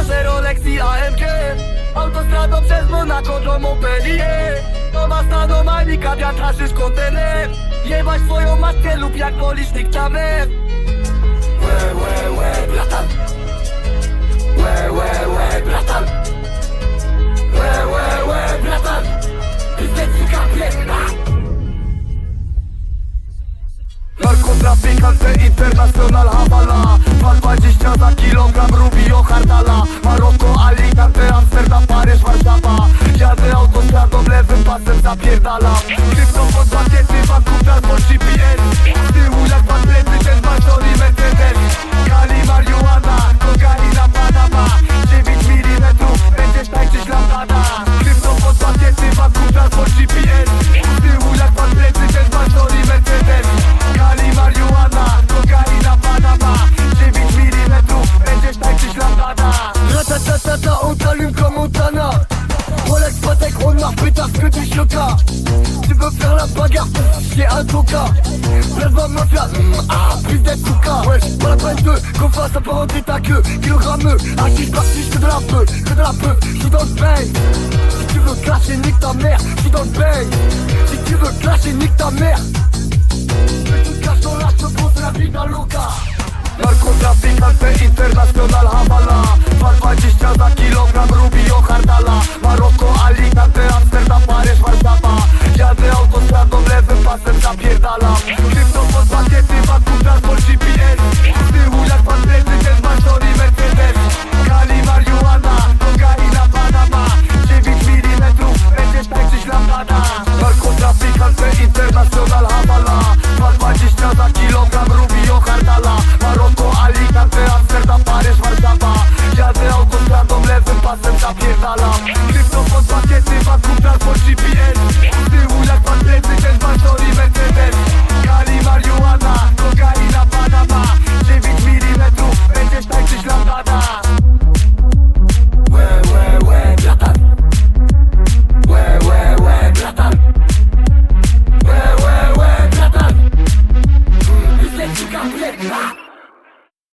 Noszę Rolex i AMG Autostradą przez Monaco do Montpellier. Nowa stado Malika, wiatra szysz kontener Jebać swoją matkę lub jak wolisz dyktamer Łe, łe, łe, bratan. Łe, łe, łe, bratan. Łe, łe, łe, bratan. Pizdecika piękna. Narkotrafikante international Havala 2,20 za kilogram Rubio Hardala zapierdalam. Krypto pod pakiety, bankuta pod GPS Z tyłu jak pan plecy, ten Marson i Mercedes. Kali, marihuana, kokaina, Panama. 9 mm, będziesz tańczyć lambada. Krypto pod pakiety, bankuta pod GPS mec renard pétasse que des chocas Tu veux faire la bagarre, c'est un toca Belva mafia, mmh, ah, plus d'être souka Wesh, pas la peine de qu'on fasse apparenter ta queue Kilogrammeux, actif parti, que ah, de la peu, que de la peu J'suis dans le bang Si tu veux clasher, nique ta mère J'suis dans le bang Si tu veux clasher, nique ta mère. Mais tu te caches dans la chevaux, c'est la vie d'un loca. Narkotrafik na te internacional Havala 220 za kilogram Fransę International Havala 2,20 za kilogram Rubio Hardala. Maroko, Alicante, Amsterdam, Paryż, Warszawa.